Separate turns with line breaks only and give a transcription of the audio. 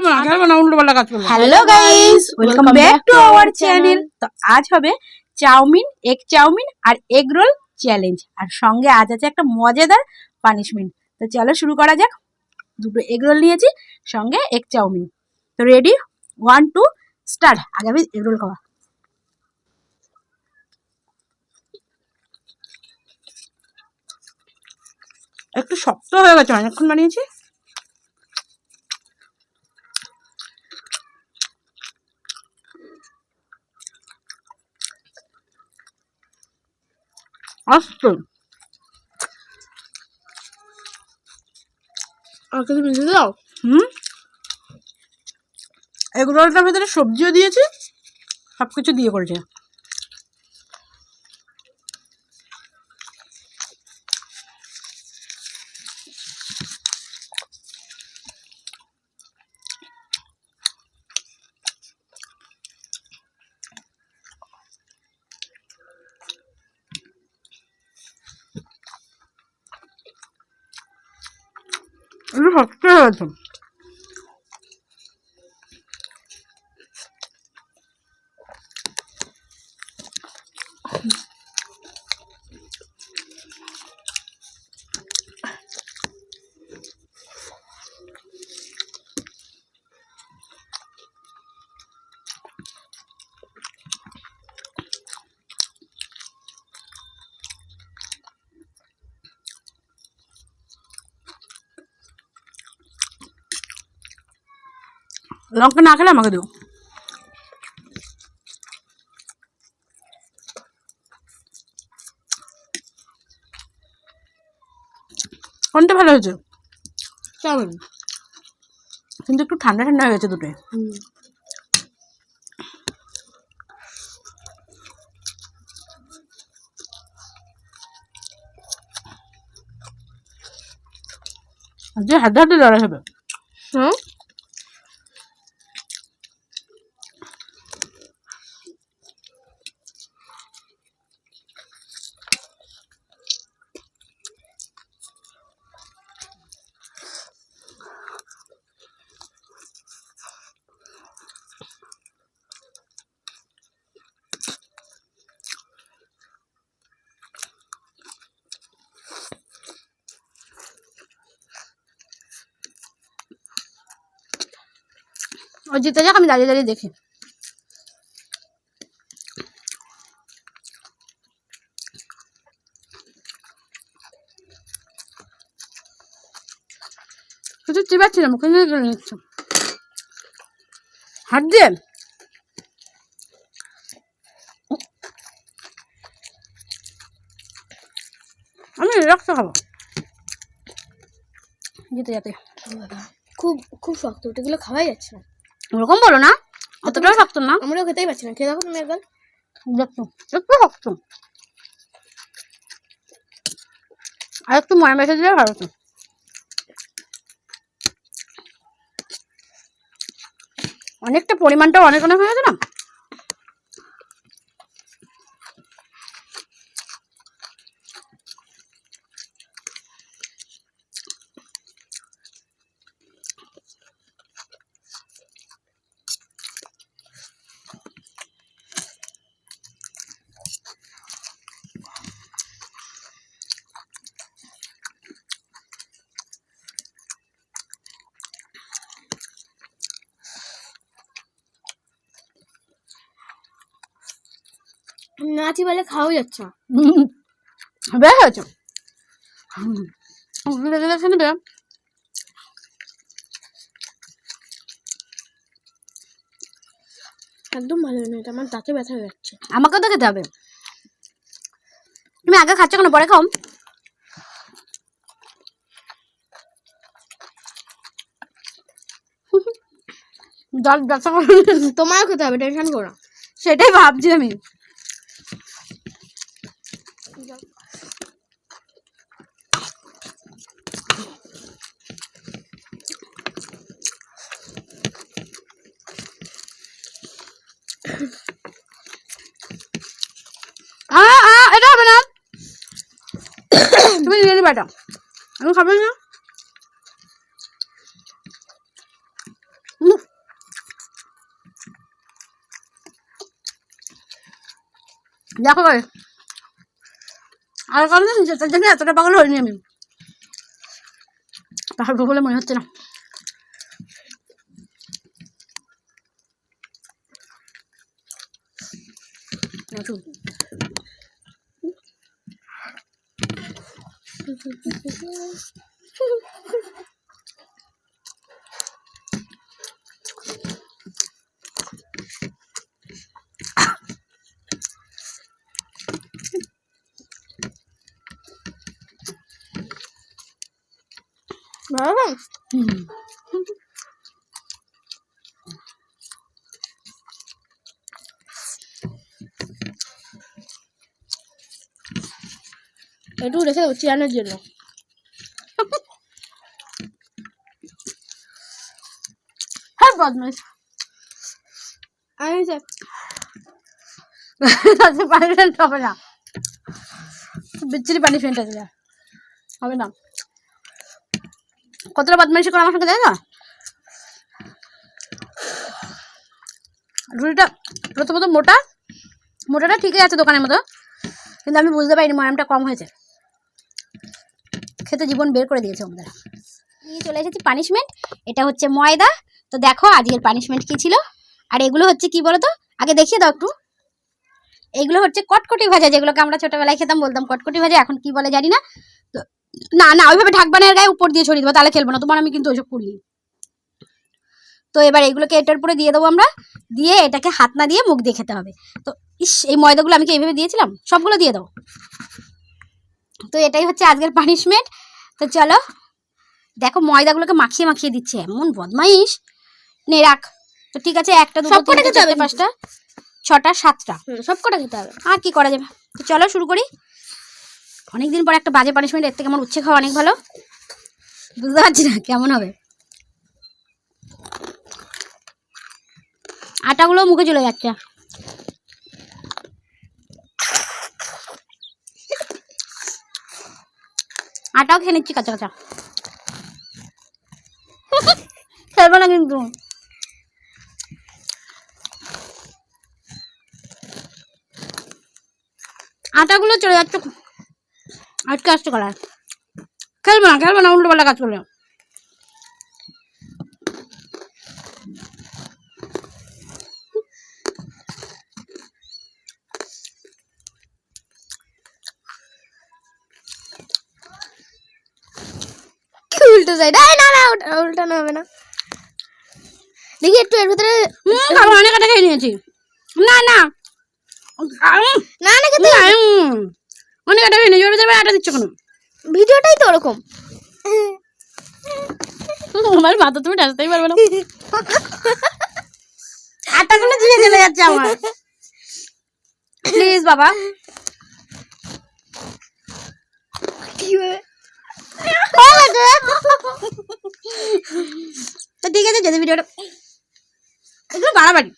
খেলব না খেলব না উল্টো পাল্টা কাজ করব।
Hello guys welcome back to our channel তো আজ হবে chow mein egg chow mein আর এগ রোল চ্যালেঞ্জ আর সঙ্গে আজ আছে একটা মজাদার পানিশমেন্ট তো চলো শুরু করা যাক। দুটো এগ রোল নিয়েছি সঙ্গে এগ চাউমিন। তো রেডি ওয়ান টু স্টার্ট আগে আমি এগ রোল খাওয়া।
একটু শক্ত হয়ে গেছে অনেকক্ষণ বানিয়েছি। আস্তে
আর কিছু মিশে দাও?
হুম? এগ রোলটার ভেতরে সবজিও দিয়েছি সব কিছু দিয়ে করেছে। একটু শক্ত হয়ে গেছে লঙ্কা না খেলে আমাকে দিও। কোনটা ভালো হয়েছে?
চাউমিন।
কিন্তু একটু ঠান্ডা ঠান্ডা হয়ে গেছে দুটোই। যে হাতে হাতে লড়াই হবে।
হ্যাঁ ও জিতে যাক আমি দাঁড়িয়ে দাঁড়িয়ে দেখি
কিছু চিবাচ্ছি না, মুখে নিয়ে গেলে হাত আমি রক্ত খাব।
জিতে যাতে। খুব খুব শক্ত ওটাগুলো খাওয়াই যাচ্ছে না।
ওরকম বলো না অতটাও শক্ত না।
আমরাও খেতেই পারছি না। খেয়ে দেখো তুমি একবার।
দেখো একটু শক্ত। আর একটু ময়া মেশা দিলে ভালো হতো। অনেকটা পরিমাণটা অনেক অনেক হয়ে গেছে না?
নাচি বলে খাওয়া যাচ্ছে
বেশ হয়েছে। হুম, দেখে দেখে নেবে
একদম ভালো না এটা আমার দাঁতে ব্যথা হয়ে যাচ্ছে।
আমাকেও তো খেতে হবে। তুমি আগে খাচ্ছ কেন? পরে খাও। দাঁত ব্যথা করে।
তোমারও খেতে হবে টেনশন করো
সেটাই ভাবছি আমি কাটা আমি খাব না?
দেখো ভাই। আর কারণে সেটার জন্য এতটা পাগল হইনি আমি। পারব বলে মনে হচ্ছে না। Thank you. ভালো হুম একটু রেখে দেবো চিয়ানোর জন্য হ্যাঁ বদমাইশ আমি তাতে পানিশমেন্ট হবে না বিচ্ছিরি পানিশমেন্ট আছে। হবে না কতটা বদমাইশি করে আমার সঙ্গে দেয় না রুটিটা প্রথমত মোটা মোটাটা ঠিকই আছে দোকানের মতো কিন্তু আমি বুঝতে পারিনি ময়ামটা কম হয়েছে খেতে জীবন বের করে দিয়েছে আমাদের।
নিয়ে চলে এসেছি পানিশমেন্ট এটা হচ্ছে ময়দা। তো দেখো আজকের পানিশমেন্ট কি ছিল? আর এগুলো হচ্ছে কি বলো তো আগে দেখিয়ে দাও একটু। এগুলো হচ্ছে কটকটি ভাজা, যেগুলোকে আমরা ছোটবেলায় খেতাম, বলতাম কটকটি ভাজা, এখন কি বলে জানি না। তো না না, ওইভাবে ঢাকবানের গায়ে উপর দিয়ে ছড়িয়ে দেবো, তাহলে খেলব না। তোমার আমি কিন্তু ওইসব করিনি। তো এবার এগুলোকে এটার উপরে দিয়ে দেবো আমরা। দিয়ে এটাকে হাত না দিয়ে মুখ দিয়ে খেতে হবে। তো ইস, এই ময়দাগুলো আমি কি এইভাবে দিয়েছিলাম? সবগুলো দিয়ে দাও। তো এটাই হচ্ছে আজকের পানিশমেন্ট তো চলো দেখো ময়দাগুলোকে মাখিয়ে মাখিয়ে দিচ্ছে এমন বদমাইশ। নে রাখ। তো ঠিক আছে একটা দুটো
সব কটা খেতে হবে
পাঁচটা ছটা সাতটা।
সব কটা খেতে হবে।
আর কি করা যাবে? তো চলো শুরু করি। অনেকদিন পর একটা বাজে পানিশমেন্ট এর থেকে আমার উচ্ছে খাওয়া অনেক ভালো। বুঝতে পারছি না কেমন হবে? আটাগুলো মুখে চলে যাচ্ছে। আটাও খেয়ে নিচ্ছি, কাঁচা কাঁচা।
খেলব না কিন্তু।
আটাগুলো চলে যাচ্ছে। আজকে আসতে করা খেলব না খেলব না উল্টো পাল্টা কাজ করলে
কি উল্টো সাইড না না ওটা উল্টানো হবে না। দেখি একটু এর ভিতরে।
বাবা অনেক আটা খেয়ে নিয়েছি। না না।
না না
না, অনেক আটা খেয়ে নিয়েছি। ওর ভিতরে আটা দিচ্ছ কেন?
ভিডিওটাই তো ওরকম।
আমার মাথা তুমি টাচতেই পারবে না। আটাগুলো দিয়ে চলে যাচ্ছে আমার? প্লিজ বাবা। তো ঠিক আছে যদি ভিডিওটা এগুলো বাড়াবাড়ি।